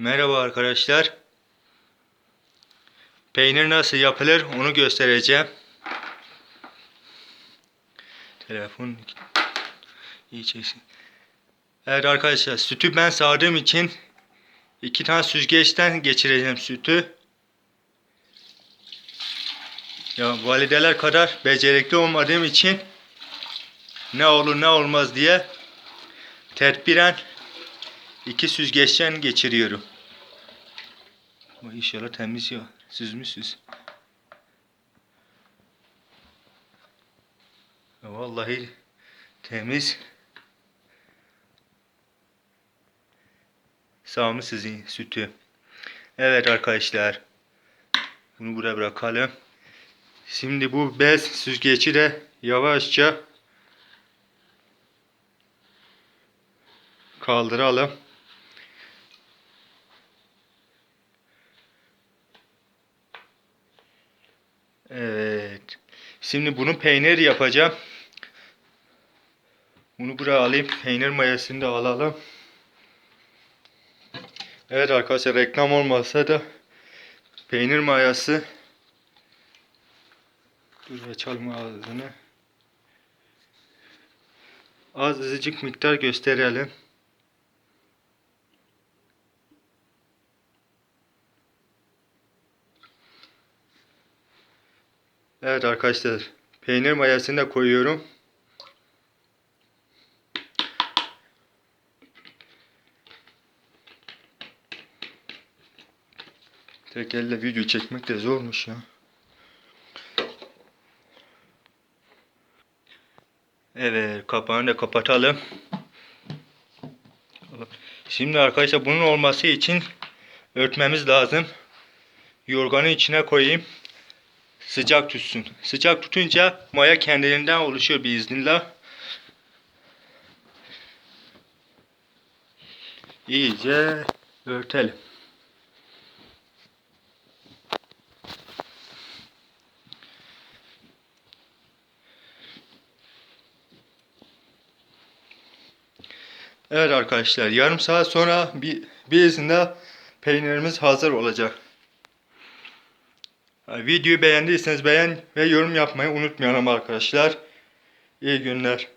Merhaba arkadaşlar. Peynir nasıl yapılır onu göstereceğim. Telefon iyi çeksin. Evet arkadaşlar sütü ben sağdığım için iki tane süzgeçten geçireceğim sütü. Ya valideler kadar becerikli olmadığım için ne olur ne olmaz diye tedbiren iki süzgeçten geçiriyorum. Ama inşallah temiz ya. Süzmüşsüz. Vallahi temiz. Sağımı sizin sütü. Evet arkadaşlar. Bunu buraya bırakalım. Şimdi bu bez süzgeci de yavaşça kaldıralım. Evet. Şimdi bunu peynir yapacağım. Bunu buraya alayım. Peynir mayasını da alalım. Evet arkadaşlar reklam olmasa da peynir mayası Dur açalım ağzını. Az azıcık miktar gösterelim. Evet arkadaşlar. Peynir mayasını da koyuyorum. Tek elle video çekmek de zormuş ya. Evet kapağını da kapatalım. Şimdi arkadaşlar bunun olması için örtmemiz lazım. Yorganın içine koyayım. Sıcak tutsun. Sıcak tutunca maya kendiliğinden oluşuyor biiznillah. İyice örtelim. Evet arkadaşlar yarım saat sonra bir, bir izinle peynirimiz hazır olacak. Videoyu beğendiyseniz beğen ve yorum yapmayı unutmayalım arkadaşlar. İyi günler.